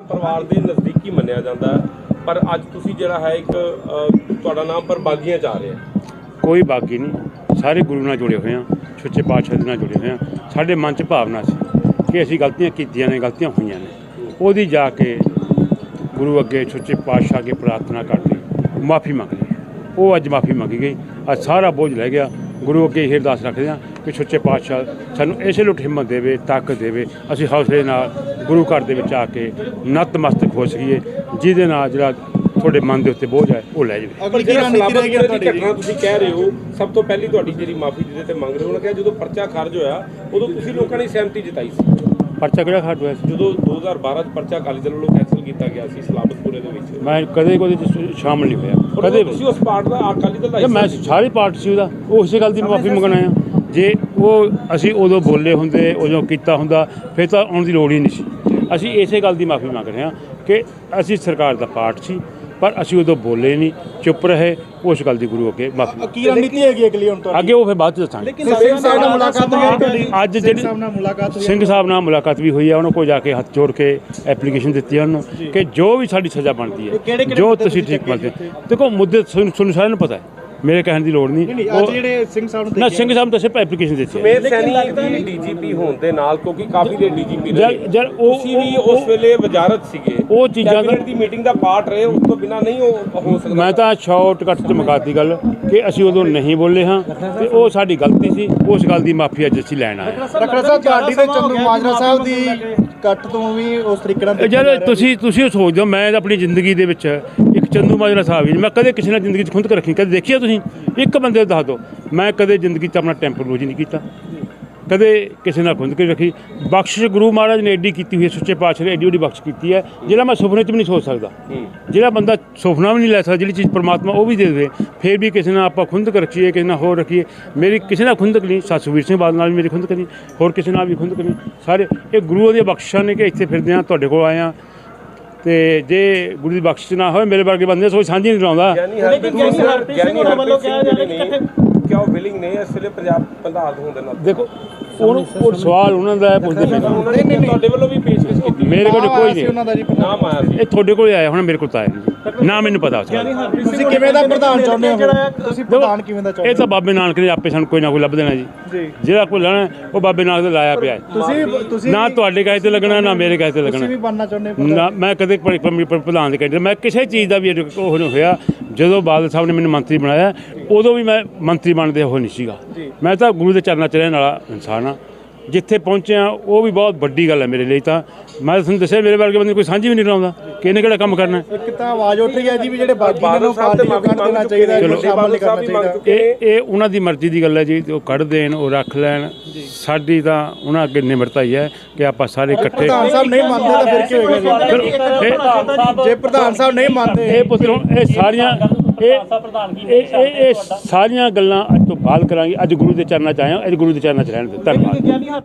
ਪਰਿਵਾਰ ਦੇ ਨਜ਼ਦੀਕੀ ਮੰਨਿਆ ਜਾਂਦਾ ਹੈ ਪਰ ਅੱਜ ਤੁਸੀਂ ਜਿਹੜਾ ਹੈ ਇੱਕ ਤੁਹਾਡਾ ਨਾਮ ਪਰ ਬਾਗੀਆਂ ਚ ਆ ਰਿਹਾ ਕੋਈ ਬਾਗੀ ਨਹੀਂ। ਸਾਰੇ ਗੁਰੂ ਨਾਲ ਜੁੜੇ ਹੋਏ ਆ ਸੱਚੇ ਪਾਤਸ਼ਾਹ ਦੇ ਨਾਲ ਜੁੜੇ ਹੋਏ ਆ। ਸਾਡੇ ਮਨ 'ਚ ਭਾਵਨਾ ਸੀ ਕਿ ਅਸੀਂ ਗਲਤੀਆਂ ਕੀਤੀਆਂ ਨੇ, ਗਲਤੀਆਂ ਹੋਈਆਂ ਨੇ। ਉਹਦੀ ਜਾ ਕੇ ਗੁਰੂ ਅੱਗੇ ਸੱਚੇ ਪਾਤਸ਼ਾਹ ਅੱਗੇ ਪ੍ਰਾਰਥਨਾ ਕਰਦੇ ਮਾਫੀ ਮੰਗ ਲਈ ਉਹ ਅੱਜ ਮਾਫੀ ਮੰਗੀ ਗਈ। ਅੱਜ ਸਾਰਾ ਬੋਝ ਲੈ ਗਿਆ। ਗੁਰੂ ਅੱਗੇ ਇਹ ਅਰਦਾਸ ਰੱਖਦੇ ਹਾਂ ਕਿ ਸੱਚੇ ਪਾਤਸ਼ਾਹ ਸਾਨੂੰ ਇਸੇ ਲੁੱਟ ਹਿੰਮਤ ਦੇਵੇ ਤਾਕਤ ਦੇਵੇ ਅਸੀਂ ਹੌਸਲੇ ਨਾਲ ਗੁਰੂ ਘਰ ਦੇ ਵਿੱਚ ਆ ਕੇ ਨਤਮਸਤਕ ਹੋ ਸਕੀਏ ਜਿਹਦੇ ਨਾਲ ਜਿਹੜਾ ਤੁਹਾਡੇ ਮਨ ਦੇ ਉੱਤੇ ਬੋਝ ਹੈ ਉਹ ਲੈ ਜਾਵੇ। ਪਰ ਜਿਹੜਾ ਸਲਾਬਤਪੁਰੇ ਦੀ ਘਟਨਾ ਤੁਸੀਂ ਕਹਿ ਰਹੇ ਹੋ ਸਭ ਤੋਂ ਪਹਿਲੀ ਤੁਹਾਡੀ ਜਿਹੜੀ ਮਾਫੀ ਜਿਹਦੇ ਤੇ ਮੰਗ ਰਹੇ ਹੋ ਉਹਨਾਂ ਕਿਹਾ ਜਦੋਂ ਪਰਚਾ ਖਾਰਜ ਹੋਇਆ ਉਦੋਂ ਤੁਸੀਂ ਲੋਕਾਂ ਨੇ ਸਹਿਮਤੀ ਜਤਾਈ ਸੀ। ਪਰਚਾ ਕਿਹੜਾ ਖਾਟ ਹੋਇਆ ਸੀ? ਜਦੋਂ 2012 ਚ ਪਰਚਾ ਅਕਾਲੀ ਦਲ ਵੱਲੋਂ ਕੈਂਸਲ ਕੀਤਾ ਗਿਆ ਸੀ ਸਲਾਬਤਪੁਰੇ ਦੇ ਵਿੱਚ। ਮੈਂ ਕਦੇ ਕੋਈ ਸ਼ਾਮਲ ਨਹੀਂ ਹੋਇਆ। ਕਦੇ ਤੁਸੀਂ ਉਸ ਪਾਰਟ ਦਾ ਅਕਾਲੀ ਦਲ ਦਾ ਮੈਂ। ਸਾਰੀ ਪਾਰਟੀ ਸੀ ਉਹਦਾ। ਉਹ ਇਸੇ ਗੱਲ ਦੀ ਮਾਫੀ ਮੰਗਣਾ ਆ ਜੇ ਉਹ ਅਸੀਂ ਉਦੋਂ ਬੋਲੇ ਹੁੰਦੇ ਉਦੋਂ ਕੀਤਾ ਹੁੰਦਾ ਫਿਰ ਤਾਂ ਆਉਣ ਦੀ ਲੋੜ ਹੀ ਨਹੀਂ ਸੀ। ਅਸੀਂ ਇਸੇ ਗੱਲ ਦੀ ਮਾਫੀ ਮੰਗ ਰਹੇ ਹਾਂ ਕਿ ਅਸੀਂ ਸਰਕਾਰ ਦਾ ਪਾਰਟ ਸੀ ਪਰ ਅਸੀਂ ਉਦੋਂ ਬੋਲੇ ਨਹੀਂ ਚੁੱਪ ਰਹੇ ਉਸ ਗੱਲ ਦੀ ਗੁਰੂ ਅੱਗੇ ਮਾਫੀ ਕੀ ਰਣਨੀਤੀ ਹੈਗੀ ਅਗਲੀ ਹੁਣ ਤੁਹਾਡੀ? ਅੱਗੇ ਉਹ ਫਿਰ ਬਾਅਦ ਚ ਦੱਸਾਂਗੇ। ਸਿੰਘ ਸਾਹਿਬ ਨਾਲ ਮੁਲਾਕਾਤ ਹੋਈ ਅੱਜ ਸਿੰਘ ਜਿਹੜੀ ਸਾਹਿਬ ਨਾਲ ਮੁਲਾਕਾਤ ਹੋਈ ਹੈ ਸਿੰਘ ਸਾਹਿਬ ਨਾਲ ਮੁਲਾਕਾਤ ਵੀ ਹੋਈ ਹੈ ਉਹਨਾਂ ਕੋਲ ਜਾ ਕੇ ਹੱਥ ਜੋੜ ਕੇ ਐਪਲੀਕੇਸ਼ਨ ਦਿੱਤੀ ਹੈ ਉਹਨੂੰ ਕਿ ਜੋ ਵੀ ਸਾਡੀ ਸਜ਼ਾ ਬਣਦੀ ਹੈ ਜੋ ਤੁਸੀਂ ਠੀਕ ਮੰਨਦੇ ਹੋ। ਦੇਖੋ ਮੁੱਦੇ ਤੁਹਾਨੂੰ ਸਾਰਿਆਂ ਨੂੰ ਪਤਾ ਹੈ। ਮੇਰੇ ਕਹਿਣ ਦੀ ਲੋੜ ਨਹੀਂ। ਅੱਜ ਜਿਹੜੇ ਸਿੰਘ ਸਾਹਿਬ ਨੂੰ ਨਾ ਸਿੰਘ ਸਾਹਿਬ ਸਿਰਫ ਐਪਲੀਕੇਸ਼ਨ ਦਿੱਤੀ ਸੁਮੇਧ ਸੈਣੀ ਦੀ ਡੀਜੀਪੀ ਹੋਣ ਦੇ ਨਾਲ ਕਿਉਂਕਿ ਕਾਫੀ ਦੇ ਡੀਜੀਪੀ ਰਹੇ ਜਦ- ਜਦ ਉਹ- ਵੀ ਉਸ ਵੇਲੇ ਵਜ਼ਾਰਤ ਸੀਗੇ। ਉਹ ਚੀਜ਼ਾਂ ਦਾ- ਦੀ ਮੀਟਿੰਗ ਦਾ ਪਾਰਟ ਰਹੇ ਉਸ ਤੋਂ ਬਿਨਾ ਨਹੀਂ ਉਹ ਹੋ ਸਕਦਾ ਮੈਂ ਤਾਂ ਸ਼ਾਰਟ ਕੱਟ ਚ ਮੁਕਾਤੀ ਗੱਲ ਕਿ ਅਸੀਂ ਉਦੋਂ ਨਹੀਂ ਬੋਲੇ ਹਾਂ ਤੇ ਉਹ ਸਾਡੀ ਗਲਤੀ ਸੀ। ਉਸ ਗੱਲ ਦੀ ਮਾਫੀ ਅੱਜ ਅਸੀਂ ਲੈਣ ਆਏ ਹਾਂ। ਰਖੜਾ ਸਾਹਿਬ ਤੁਹਾਡੀ ਤੇ ਚੰਦੂ ਮਾਜਰਾ ਸਾਹਿਬ ਦੀ ਕੱਟ ਤੋਂ ਵੀ ਉਸ ਤਰੀਕੇ ਨਾਲ ਜਦ ਤੁਸੀਂ ਤੁਸੀਂ ਸੋਚਦੇ ਹੋ ਮੈਂ ਆਪਣੀ ਜ਼ਿੰਦਗੀ ਦੇ ਵਿੱਚ ਚੰਦੂ ਮਾਜਰਾ ਸਾਹਿਬ ਜੀ ਮੈਂ ਕਦੇ ਕਿਸੇ ਨਾਲ ਜ਼ਿੰਦਗੀ 'ਚ ਖੁੰਦਕ ਰੱਖੀ ਕਦੇ ਦੇਖਿਆ ਤੁਸੀਂ? ਇੱਕ ਬੰਦੇ ਦੱਸ ਦਿਓ ਮੈਂ ਕਦੇ ਜ਼ਿੰਦਗੀ 'ਚ ਆਪਣਾ ਟੈਂਪਰ ਰੋਜ਼ ਨਹੀਂ ਕੀਤਾ। ਕਦੇ ਕਿਸੇ ਨਾਲ ਖੁੰਦਕ ਨਹੀਂ ਰੱਖੀ। ਬਖਸ਼ਿਸ਼ ਗੁਰੂ ਮਹਾਰਾਜ ਨੇ ਐਡੀ ਕੀਤੀ ਹੋਈ ਹੈ ਸੱਚੇ ਪਾਤਸ਼ਾਹ ਨੇ ਐਡੀ ਵੱਡੀ ਬਖਸ਼ ਕੀਤੀ ਹੈ ਜਿਹੜਾ ਮੈਂ ਸੁਪਨੇ 'ਚ ਵੀ ਨਹੀਂ ਸੋਚ ਸਕਦਾ। ਜਿਹੜਾ ਬੰਦਾ ਸੁਪਨਾ ਵੀ ਨਹੀਂ ਲੈ ਸਕਦਾ ਜਿਹੜੀ ਚੀਜ਼ ਪ੍ਰਮਾਤਮਾ ਉਹ ਵੀ ਦੇ ਦੇਵੇ ਫਿਰ ਵੀ ਕਿਸੇ ਨਾਲ ਆਪਾਂ ਖੁੰਦਕ ਰੱਖੀਏ ਕਿਸੇ ਨਾਲ ਹੋਰ ਰੱਖੀਏ। ਮੇਰੀ ਕਿਸੇ ਨਾਲ ਖੁੰਦਕ ਨਹੀਂ ਸਤਿ ਸੁਖਬੀਰ ਸਿੰਘ ਬਾਦਲ ਨਾਲ ਵੀ ਮੇਰੀ ਖੁੰਦਕ ਨਹੀਂ ਹੋਰ ਕਿਸੇ ਨਾਲ ਵੀ ਖੁੰਦਕ ਨਹੀਂ ਸਾਰੇ ਇਹ ਗੁਰੂ ਦੀਆਂ ਬਖਸ਼ਿਸ਼ਾਂ ਨੇ ਕਿ ਇੱਥੇ ਫਿਰਦੇ ਆ ਤੁਹਾਡੇ ਕੋਲ ਆਏ ਆ ਤੇ ਜੇ ਗੁਰੂ ਦੀ ਬਖਸ਼ਿਸ਼ ਨਾ ਹੋਵੇ ਮੇਰੇ ਵਰਗੇ ਬੰਦੇ ਸੋਚ ਸਾਂਝੀ ਨਹੀਂ ਕਰਾਉਂਦਾ ਗਿਆਨੀ ਹਰਪ੍ਰੀਤ ਸਿੰਘ ਉਹ ਵਿਲਿੰਗ ਨੇ ਇਸ ਵੇਲੇ ਪੰਜਾਬ ਪ੍ਰਧਾਨ ਹੋਣ ਦੇ ਨਾਲ ਦੇਖੋ ਉਹ ਉਹ ਸਵਾਲ ਉਹਨਾਂ ਦਾ ਹੈ, ਪੁੱਛਦੇ ਪਏ ਨੇ। ਉਹਨਾਂ ਨੇ ਤੁਹਾਡੇ ਵੱਲੋਂ ਵੀ ਪੇਸ਼ਕਸ਼ ਕੀਤੀ ਮੇਰੇ ਕੋਲ ਕੋਈ ਨਹੀਂ। ਉਹਨਾਂ ਦਾ ਜੀ ਨਾਮ ਆਇਆ ਸੀ। ਇਹ ਤੁਹਾਡੇ ਕੋਲ ਆਇਆ ਹੁਣ ਮੇਰੇ ਕੋਲ ਤਾਂ ਆਇਆ ਨਹੀਂ ਨਾ ਮੈਨੂੰ ਪਤਾ ਉਸ ਦਾ। ਤੁਸੀਂ ਕਿਵੇਂ ਦਾ ਪ੍ਰਧਾਨ ਚਾਹੁੰਦੇ ਹੋ? ਤੁਸੀਂ ਪ੍ਰਧਾਨ ਕਿਵੇਂ ਦਾ ਚਾਹੁੰਦੇ ਇਹ ਤਾਂ ਬਾਬੇ ਨਾਨਕ ਨੇ ਆਪੇ ਸਾਨੂੰ ਕੋਈ ਨਾ ਕੋਈ ਲੱਭ ਦੇਣਾ ਜੀ। ਜੀ। ਜਿਹੜਾ ਕੋਈ ਲੈਣਾ ਉਹ ਬਾਬੇ ਨਾਨਕ ਦੇ ਲਾਇਆ ਪਿਆ ਹੈ। ਤੁਸੀਂ ਤੁਸੀਂ ਨਾ ਤੁਹਾਡੇ ਕਹੇ ਤੇ ਲੱਗਣਾ ਨਾ ਮੇਰੇ ਕਹੇ ਤੇ ਤੁਸੀਂ ਲੱਗਣਾ ਵੀ ਬਣਨਾ ਚਾਹੁੰਦੇ ਹੋ ਨਾ ਮੈਂ ਕਦੇ ਪ੍ਰਧਾਨ ਦੇ ਕਹਿੰਦੇ ਮੈਂ ਕਿਸੇ ਚੀਜ਼ ਦਾ ਵੀ ਉਹ ਨਹੀਂ ਹੋਇਆ। ਜਦੋਂ ਬਾਦਲ ਸਾਹਿਬ ਨੇ ਮੈਨੂੰ ਮੰਤਰੀ ਬਣਾਇਆ ਉਦੋਂ ਵੀ ਮੈਂ ਮੰਤਰੀ ਬਣਦੇ ਉਹ ਨਹੀਂ ਸੀਗਾ। ਮੈਂ ਤਾਂ ਗੁਰੂ ਦੇ ਚਰਨਾਂ 'ਚ ਰਹਿਣ ਵਾਲਾ ਇਨਸਾਨ ਆ ਜਿੱਥੇ ਪਹੁੰਚਿਆ ਉਹ ਵੀ ਬਹੁਤ ਵੱਡੀ ਗੱਲ ਹੈ ਮੇਰੇ ਲਈ ਤਾਂ। ਮੈਂ ਤੁਹਾਨੂੰ ਦੱਸਿਆ ਮੇਰੇ ਵਰਗੇ ਬੰਦੇ ਕੋਈ ਸਾਂਝੀ ਵੀ ਨਹੀਂ ਕਰਾਉਂਦਾ ਕਿ ਇਹਨੇ ਕਿਹੜਾ ਕੰਮ ਕਰਨਾ। ਇੱਕ ਤਾਂ ਆਵਾਜ਼ ਉੱਠ ਰਹੀ ਹੈ ਜੀ ਵੀ ਜਿਹੜੇ ਬਾਕੀ ਨੇ ਪਾਰਟੀ ਨੂੰ ਕੱਢ ਦੇਣਾ ਚਾਹੀਦਾ ਹੈ ਸ਼ਾਮਲ ਕਰਨਾ ਚਾਹੀਦਾ। ਇਹ ਇਹ ਉਹਨਾਂ ਦੀ ਮਰਜ਼ੀ ਦੀ ਗੱਲ ਹੈ ਜੀ ਉਹ ਕੱਢ ਦੇਣ ਉਹ ਰੱਖ ਲੈਣ। ਸਾਡੀ ਤਾਂ ਉਹਨਾਂ ਅੱਗੇ ਨਿਮਰਤਾ ਹੀ ਹੈ ਕਿ ਆਪਾਂ ਸਾਰੇ ਇਕੱਠੇ ਪ੍ਰਧਾਨ ਸਾਹਿਬ ਨਹੀਂ ਮੰਨਦੇ ਤਾਂ ਫਿਰ ਕੀ ਹੋਏਗਾ ਜੀ? ਇਹ- ਜੇ ਪ੍ਰਧਾਨ ਸਾਹਿਬ ਨਹੀਂ ਮੰਨਦੇ ਇਹ ਪੁੱਤਰ ਹੁਣ ਇਹ ਸਾਰੀਆਂ ਇਹ ਇਹ ਸਾਰੀਆਂ ਗੱਲਾਂ ਅੱਜ ਤੋਂ ਬਾਅਦ ਕਰਾਂਗੇ। ਅੱਜ ਗੁਰੂ ਦੇ ਚਰਨਾਂ 'ਚ ਆਏ ਹਾਂ ਅੱਜ ਗੁਰੂ ਦੇ ਚਰਨਾਂ 'ਚ ਰਹਿਣ ਦੇ ਧੰਨਵਾਦ।